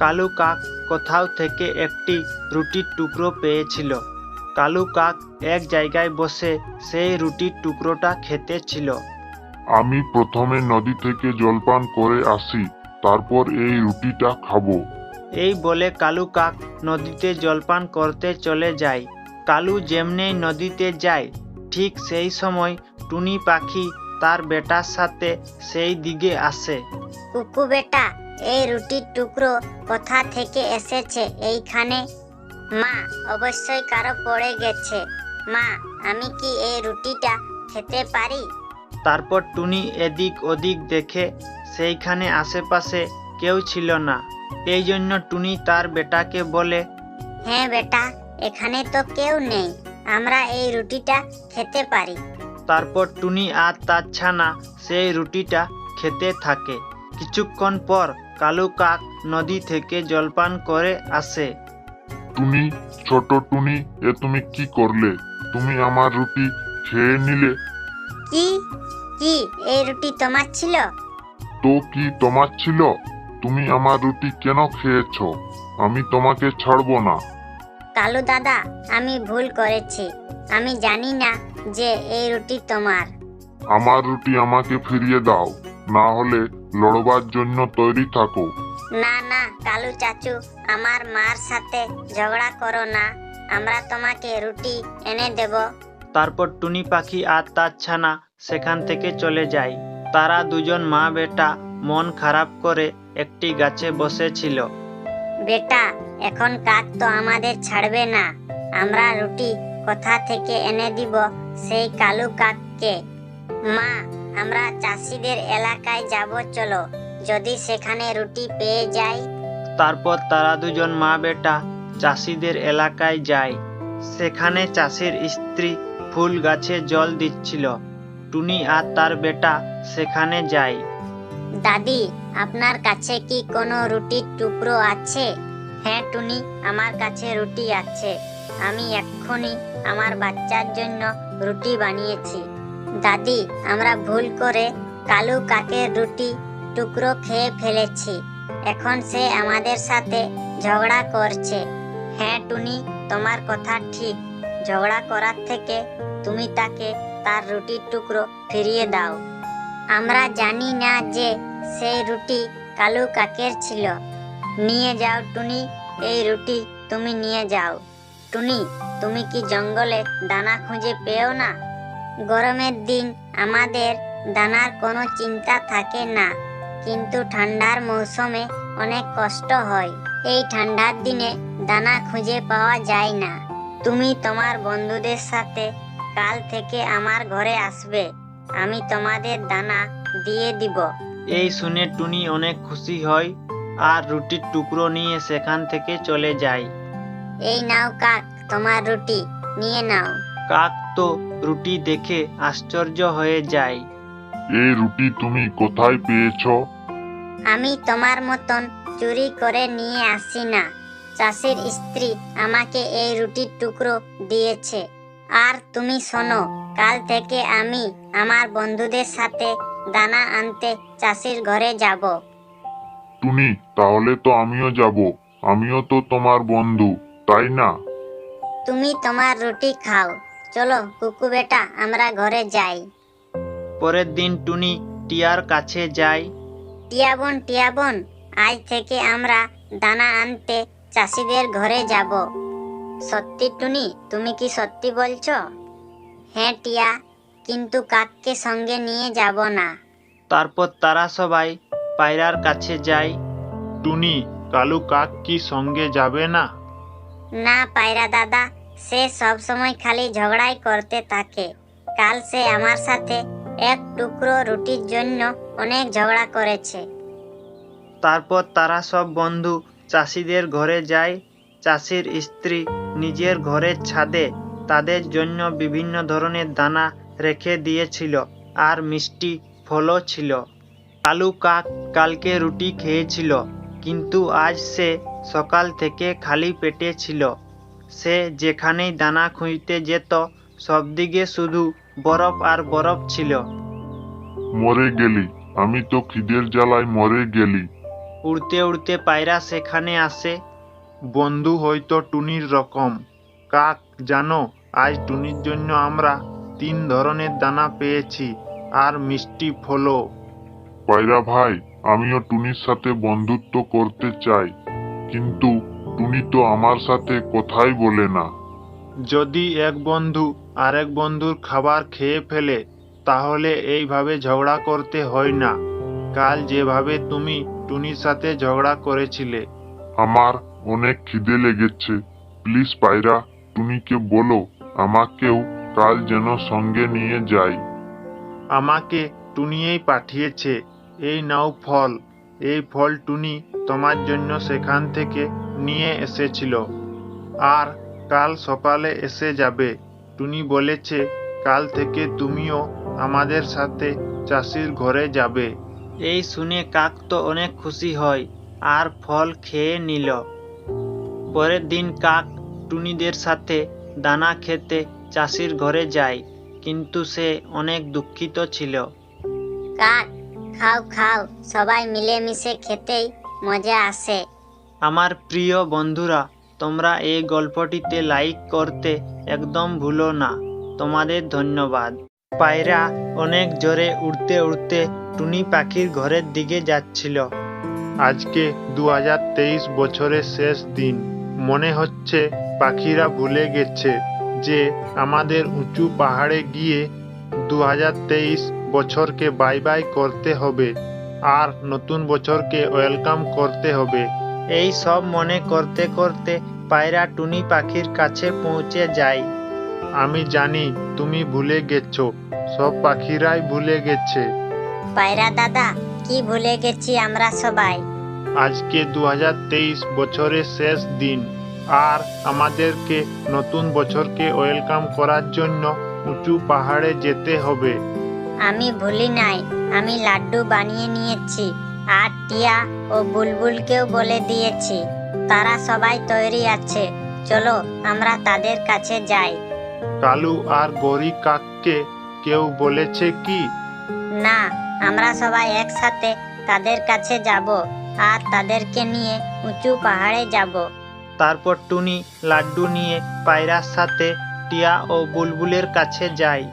কালু কাক কোথাও থেকে একটি রুটির টুকরো পেয়েছিল। কালু কাক এক জায়গায় বসে সেই রুটির টুকরোটা খেতে ছিল। আমি প্রথমে নদী থেকে জলপান করে আসি তারপর এই রুটিটা খাব। এই বলে কালু কাক নদীতে জলপান করতে চলে যায়। কালু যেমনি নদীতে যায় ঠিক সেই সময় টুনি পাখি তার বেটার সাথে সেই দিকে আসে। কুকু বেটা এই রুটির টুকরো কোথা থেকে এসেছে এইখানে? মা অবশ্যই কারও পড়ে গেছে। মা আমি কি এই রুটিটা খেতে পারি? তারপর টুনি এদিক ওদিক দেখে সেইখানে আশেপাশে কেউ ছিল না। এই জন্য টুনি তার বেটাকে বলে হ্যাঁ বেটা এখানে তো কেউ নেই। আমরা এই রুটিটা খেতে পারি। তারপর টুনি আর তার ছানা সেই রুটিটা খেতে থাকে। কিছুক্ষণ পর কালু কাক নদী থেকে জলপান করে আসে। টুনি ছোট টুনি এ তুমি কি করলে? তুমি আমার রুটি খেয়ে নিলে। কি? কি এই রুটি তোমার ছিল? তো কি তোমার ছিল? তুমি আমার রুটি কেন খেয়েছো? আমি তোমাকে ছাড়বো না। কালু দাদা আমি ভুল করেছি। আমি জানি না যে এই রুটি তোমার। আমার রুটি আমাকে ফিরিয়ে দাও। না হলে লড়বার জন্য তৈরি থাকো। না না কালু চাচু আমার মার সাথে ঝগড়া করো না। আমরা তোমাকে রুটি এনে দেব। তারপর টুনি পাখি আর তার ছানা সেখান থেকে চলে যায়। তারা দুজন মা বেটা মন খারাপ করে একটি গাছে বসেছিল। বেটা এখন কাক তো আমাদের ছাড়বে না। আমরা রুটি কোথা থেকে এনে দিব সেই কালু কাককে? মা আমরা চাষিদের এলাকায় যাব চলো। যদি সেখানে রুটি পেয়ে যাই। তারপর তারা দুজন মা বেটা চাষিদের এলাকায় যায়। সেখানে চাষির স্ত্রী ফুল গাছে জল দিচ্ছিল। টুনি আর তার বেটা সেখানে যায়। দাদি আপনার কাছে কি কোনো রুটির টুকরো আছে? হ্যাঁ টুনি আমার কাছে রুটি আছে। আমি এক্ষুনি আমার বাচ্চার জন্য রুটি বানিয়েছি। দাদি, আমরা ভুল করে কালু কাকের রুটি টুকরো খেয়ে ফেলেছি। এখন সে আমাদের সাথে ঝগড়া করছে। হ্যাঁ টুনি, তোমার কথা ঠিক। ঝগড়া করার থেকে তুমি তাকে তার রুটির টুকরো ফিরিয়ে দাও। আমরা জানি না যে সেই রুটি কালু কাকের ছিল। নিয়ে যাও, টুনি, এই রুটি তুমি নিয়ে যাও। টুনি, তুমি কি জঙ্গলে দানা খুঁজে পেও না? গরমের দিন আমাদের দানার কোনো চিন্তা থাকে না কিন্তু ঠান্ডার মৌসুমে অনেক কষ্ট হয়। এই ঠান্ডার দিনে দানা খুঁজে পাওয়া যায় না। তুমি তোমার বন্ধুদের সাথে কাল থেকে আমার ঘরে আসবে আমি তোমাদের দানা দিয়ে দিব। এই শুনে টুনি অনেক খুশি হয় আর রুটির টুকরো নিয়ে সেখান থেকে চলে যায়। এই নাও কাক তোমার রুটি নিয়ে নাও। কাক তো রুটি দেখে আশ্চর্য হয়ে যায়। এই রুটি তুমি কোথায় পেয়েছ? আমি তোমার মতন চুরি করে নিয়ে আসি না। চাষির স্ত্রী আমাকে এই রুটির টুকরো দিয়েছে। আর তুমি শোনো কাল থেকে আমি আমার বন্ধুদের সাথে দানা আনতে চাষির ঘরে যাব। টুনি তাহলে তো আমিও যাব। আমিও তো তোমার বন্ধু তাই না? তুমি তোমার রুটি খাও। চলো কুকু বেটা আমরা ঘরে যাই। পরের দিন টুনি টিয়ার কাছে যায়। টিয়া বোন টিয়া বোন আজ থেকে আমরা দানা আনতে চাষিদের ঘরে যাব। সত্যি টুনি তুমি কি সত্যি বলছো? হ্যাঁ টিয়া কিন্তু কাককে সঙ্গে নিয়ে যাব না। তারপর তারা সবাই পায়রার কাছে যায়। টুনি কালু কাক কি সঙ্গে যাবে না? না পায়রা দাদা সে সব সময় খালি ঝগড়াই করতে থাকে। কাল সে আমার সাথে এক টুকরো রুটির জন্য অনেক ঝগড়া করেছে। তারপর তারা সব বন্ধু চাষিদের ঘরে যায়। চাষির স্ত্রী নিজের ঘরের ছাদে তাদের জন্য বিভিন্ন ধরনের দানা রেখে দিয়েছিল আর মিষ্টি ফলও ছিল। কালু কাক কালকে রুটি খেয়েছিল, কিন্তু আজ সে সকাল থেকে খালি পেটে ছিল। সে যেখানেই দানা খুঁজতে যেত সবদিকে শুধু বরফ আর বরফ ছিল। মরে গেলি আমি তো খিদের জ্বালায় মরে গেলি। উড়তে উড়তে পায়রা সেখানে আসে বন্ধু হয়তো টুনির রকম। কাক জানো আজ টুনির জন্য আমরা তিন ধরনের দানা পেয়েছি আর মিষ্টি ফলও। পায়রা ভাই আমিও টুনির সাথে বন্ধুত্ব করতে চাই কিন্তু টুনি তো আমার সাথে কথাই বলে না। যদি এক বন্ধু আরেক বন্ধুর খাবার খেয়ে ফেলে তাহলে এইভাবে ঝগড়া করতে হয় না। কাল যেভাবে তুমি টুনির সাথে ঝগড়া করেছিলে। আমার অনেক খিদে লেগেছে। প্লিজ পায়রা টুনিকে বলো আমাকেও কাল যেন সঙ্গে নিয়ে যাই। আমাকে টুনিয়েই পাঠিয়েছে। এই নাও ফল। এই ফল টুনি তোমার জন্য সেখান থেকে নিয়ে এসেছিল। আর কাল সকালে এসে যাবে। টুনি বলেছে কাল থেকে তুমিও আমাদের সাথে চাষির ঘরে যাবে। এই শুনে কাক তো অনেক খুশি হয় আর ফল খেয়ে নিল। পরের দিন কাক টুনিদের সাথে দানা খেতে চাষির ঘরে যায় কিন্তু সে অনেক দুঃখিত ছিল। কাক খাও খাও সবাই মিলেমিশে খেতেই মজা আসে। আমার প্রিয় বন্ধুরা, তোমরা এই গল্পটিতে লাইক করতে একদম ভুলো না। তোমাদের ধন্যবাদ। পায়রা অনেক জোরে উড়তে উড়তে টুনি পাখির ঘরের দিকে যাচ্ছিল। আজকে দু হাজার তেইশ বছরের শেষ দিন। মনে হচ্ছে পাখিরা ভুলে গেছে যে আমাদের উঁচু পাহাড়ে গিয়ে দু হাজার তেইশ বছরকে বাই বাই করতে হবে আর নতুন বছরকে ওয়েলকাম করতে হবে। এই সব মনে করতে করতে পায়রা টুনি পাখির কাছে পৌঁছে যায়। আমি জানি তুমি ভুলে গেছো সব পাখিরাই ভুলে গেছে। পায়রা দাদা কি ভুলে গেছি আমরা সবাই? আজকে দু হাজার তেইশ বছরের শেষ দিন আর আমাদেরকে নতুন বছরকে ওয়েলকাম করার জন্য উঁচু পাহাড়ে যেতে হবে। আমি ভুলি নাই আমি লাড্ডু বানিয়ে নিয়েছি। আর টিয়া ও বুলবুলকেও বলে দিয়েছি তারা সবাই তৈরি আছে। চলো আমরা তাদের কাছে যাই। কালু আর গরি কাককে কেউ বলেছে কি? না আমরা সবাই একসাথে তাদের কাছে যাব আর তাদেরকে নিয়ে উঁচু পাহাড়ে যাব। তারপর টুনি লাড্ডু নিয়ে পায়রার সাথে টিয়া ও বুলবুলের কাছে যায়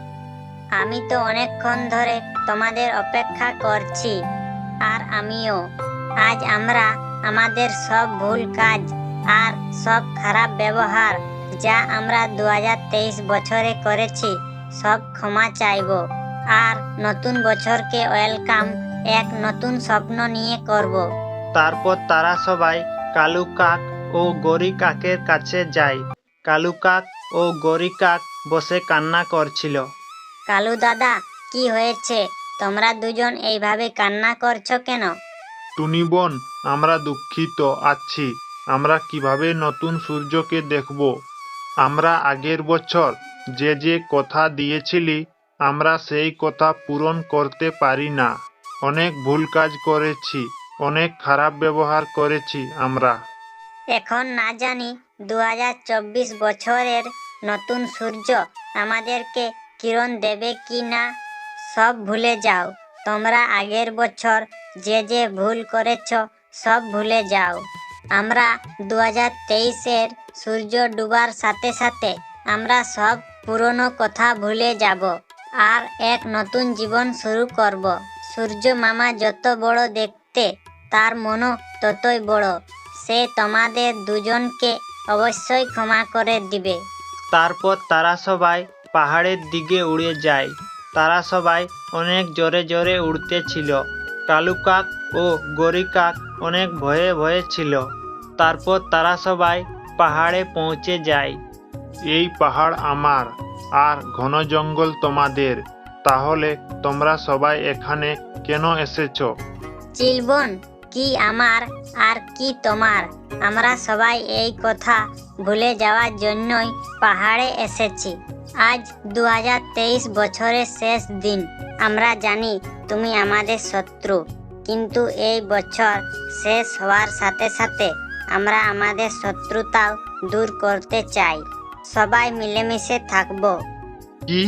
আমি তো অনেকক্ষণ ধরে তোমাদের অপেক্ষা করছি। আর আমিও। আজ আমরা আমাদের সব ভুল কাজ আর সব খারাপ ব্যবহার যা আমরা দু হাজার তেইশ বছরে করেছি সব ক্ষমা চাইব। আর নতুন বছরকে ওয়েলকাম এক নতুন স্বপ্ন নিয়ে করব। তারপর তারা সবাই কালু কাক ও গরি কাকের কাছে যায়। কালু কাক ও গরি কাক বসে কান্না করছিল। কালু দাদা কি হয়েছে? তোমরা দুজন এইভাবে কান্না করছ কেন? টুনি বোন আমরা দুঃখিত আছি। আমরা কীভাবে নতুন সূর্যকে দেখব? আমরা আগের বছর যে যে কথা দিয়েছিলি আমরা সেই কথা পূরণ করতে পারি না। অনেক ভুল কাজ করেছি অনেক খারাপ ব্যবহার করেছি আমরা। এখন না জানি দু হাজার চব্বিশ বছরের নতুন সূর্য আমাদেরকে কিরণ দেবে কি না? সব ভুলে যাও। তোমরা আগের বছর যে যে ভুল করেছ, সব ভুলে যাও। আমরা দু হাজার তেইশের সূর্য ডুবার সাথে সাথে আমরা সব পুরনো কথা ভুলে যাব আর এক নতুন জীবন শুরু করব। সূর্য মামা যত বড় দেখতে, তার মনও ততই বড়। সে তোমাদের দুজনকে অবশ্যই ক্ষমা করে দিবে। তারপর তারা সবাই পাহাড়ের দিকে উড়ে যায়। তারা সবাই অনেক জোরে জোরে উড়তেছিল কালু কাক ও গরি কাক অনেক ভয়ে ভয়ে ছিল। তারপর তারা সবাই পাহাড়ে পৌঁছে যায়। এই পাহাড় আমার আর ঘন জঙ্গল তোমাদের। তাহলে তোমরা সবাই এখানে কেন এসেছ? চিলবন কি আমার আর কি তোমার? আমরা সবাই এই কথা ভুলে যাওয়ার জন্যই পাহাড়ে এসেছি। আজ দু হাজার তেইশ বছরের শেষ দিন। আমরা জানি তুমি আমাদের শত্রু কিন্তু এই বছর শেষ হওয়ার সাথে সাথে আমরা আমাদের শত্রুতাও দূর করতে চাই। সবাই মিলেমিশে থাকব। কি?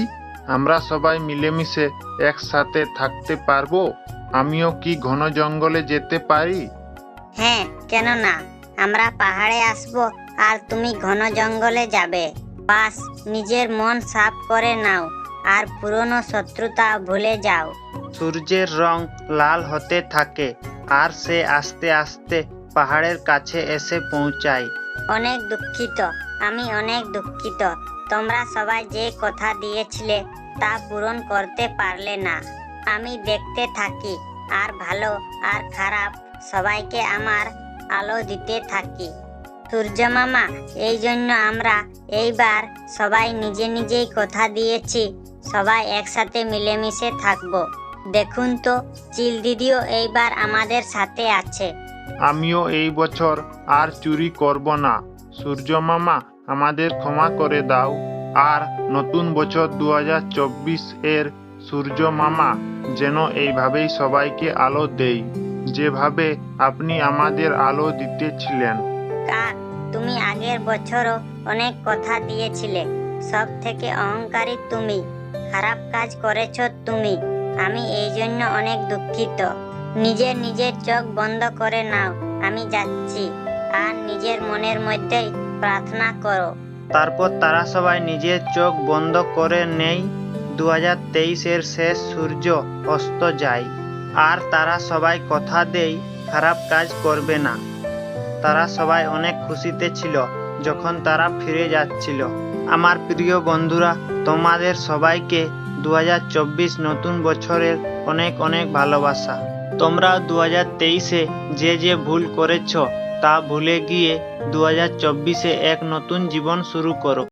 আমরা সবাই মিলেমিশে একসাথে থাকতে পারব? আমিও কি ঘন জঙ্গলে যেতে পারি? হ্যাঁ কেন না আমরা পাহাড়ে আসব আর তুমি ঘন জঙ্গলে যাবে। বাস নিজের মন সাফ করে নাও আর পুরনো শত্রুতা ভুলে যাও। সূর্যের রং লাল হতে থাকে আর সে আস্তে আস্তে পাহাড়ের কাছে এসে পৌঁছায়। অনেক দুঃখিত আমি অনেক দুঃখিত। তোমরা সবাই যে কথা দিয়েছিলে তা পূরণ করতে পারলে না। আমি দেখতে থাকি আর ভালো আর খারাপ সবাইকে আমার আলো দিতে থাকি। সূর্য মামা, এই জন্য আমরা এইবার সবাই নিজে নিজেই কথা দিয়েছি। সবাই একসাথে মিলেমিশে থাকব। দেখুন তো, চিল দিদিও এইবার আমাদের সাথে আছে। আমিও এই বছর আর চুরি করব না। সূর্য মামা, আমাদের ক্ষমা করে দাও। আর নতুন বছর দু হাজার চব্বিশ এর সূর্য মামা যেন এইভাবেই সবাইকে আলো দেই। যেভাবে আপনি আমাদের আলো দিতেছিলেন। কাক তুমি আগের বছরও অনেক কথা দিয়েছিলে। সব থেকে অহংকারী তুমি। খারাপ কাজ করেছ তুমি। আমি এই জন্য অনেক দুঃখিত। নিজের নিজের চোখ বন্ধ করে নাও। আমি যাচ্ছি। আর নিজের মনের মধ্যেই প্রার্থনা করো। তারপর তারা সবাই নিজের চোখ বন্ধ করে নেই। দু হাজার তেইশের শেষ সূর্য অস্ত যায়। আর তারা সবাই কথা দেই, খারাপ কাজ করবে না। তারা সবাই অনেক খুশিতে ছিল যখন তারা ফিরে যাচ্ছিল। আমার প্রিয় বন্ধুরা, তোমাদের সবাইকে দু হাজার চব্বিশ নতুন বছরের অনেক অনেক ভালোবাসা। তোমরা দু হাজার তেইশে যে যে ভুল করেছ, তা ভুলে গিয়ে দু হাজার চব্বিশে এক নতুন জীবন শুরু করো।